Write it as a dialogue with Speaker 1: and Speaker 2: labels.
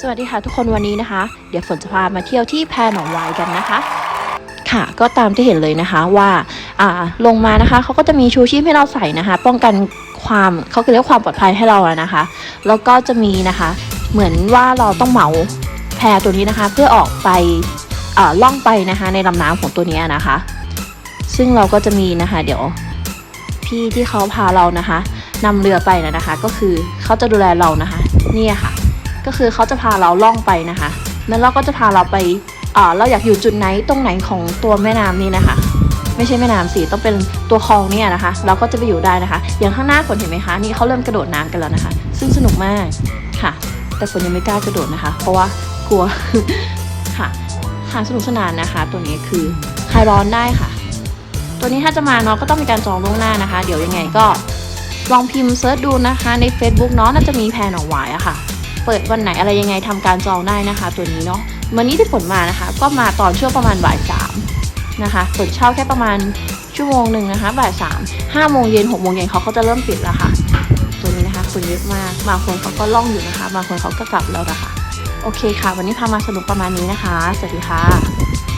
Speaker 1: สวัสดีค่ะทุกคนวันนี้นะคะ เดี๋ยวฝนจะพามาเที่ยวที่แพหนองวายกันนะคะ ค่ะก็ตามที่เห็นเลยนะคะว่าอ่าลงมานะคะเขาก็จะมีชูชีพให้เราใส่นะคะ ป้องกันความเขาเรียกว่าความปลอดภัยให้เราอะนะคะ แล้วก็จะมีนะคะ เหมือนว่าเราต้องเหมาแพตัวนี้นะคะ เพื่อออกไปอ่าล่องไปนะคะ ในลำน้ำของตัวนี้นะคะ ซึ่งเราก็จะมีนะคะ เดี๋ยวพี่ที่เขาพาเรานะคะนำเรือไปนะคะ ก็คือเขาจะดูแลเรานะคะ นี่ค่ะ ก็คือเขาจะพาเราล่องไปนะคะแล้วเราก็จะพาเราไปอ่าเราอยากอยู่จุดไหนตรงไหนของตัวแม่น้ำนี่นะคะ ไม่ใช่แม่น้ำสิต้องเป็นตัวคลองเนี่ยนะคะ เราก็จะไปอยู่ได้นะคะ อย่างข้างหน้าฝนเห็นไหมคะนี่เขาเริ่มกระโดดน้ำกันแล้วนะคะ ซึ่งสนุกมากค่ะ แต่ฝนยังไม่กล้ากระโดดนะคะ เพราะว่ากลัวค่ะค่ะสนุกสนานนะคะ ตัวนี้คือคลายร้อนได้ค่ะ ตัวนี้ถ้าจะมาเนาะก็ต้องมีการจองล่วงหน้านะคะ เดี๋ยวยังไงก็ลองพิมพ์เซิร์ชดูนะคะใน Facebook เนาะน่าจะมีแพรหนองหวายอะค่ะ เปิดวันไหนอะไรยังไงทำการจองได้นะคะ ตัวนี้เนาะวันนี้ที่ผลมานะคะ ก็มาตอนช่วงประมาณบ่ายสามนะคะฝนเช่าแค่ประมาณชั่วโมงหนึ่งนะคะบ่ายสามห้าโมงเย็นหกโมงเย็นเขาก็จะเริ่มปิดแล้วค่ะ ตัวนี้นะคะคนเยอะมากบางคนเขาก็ล่องอยู่นะคะบางคนเขาก็กลับแล้วนะคะ โอเคค่ะ วันนี้พามาสนุกประมาณนี้นะคะ สวัสดีค่ะ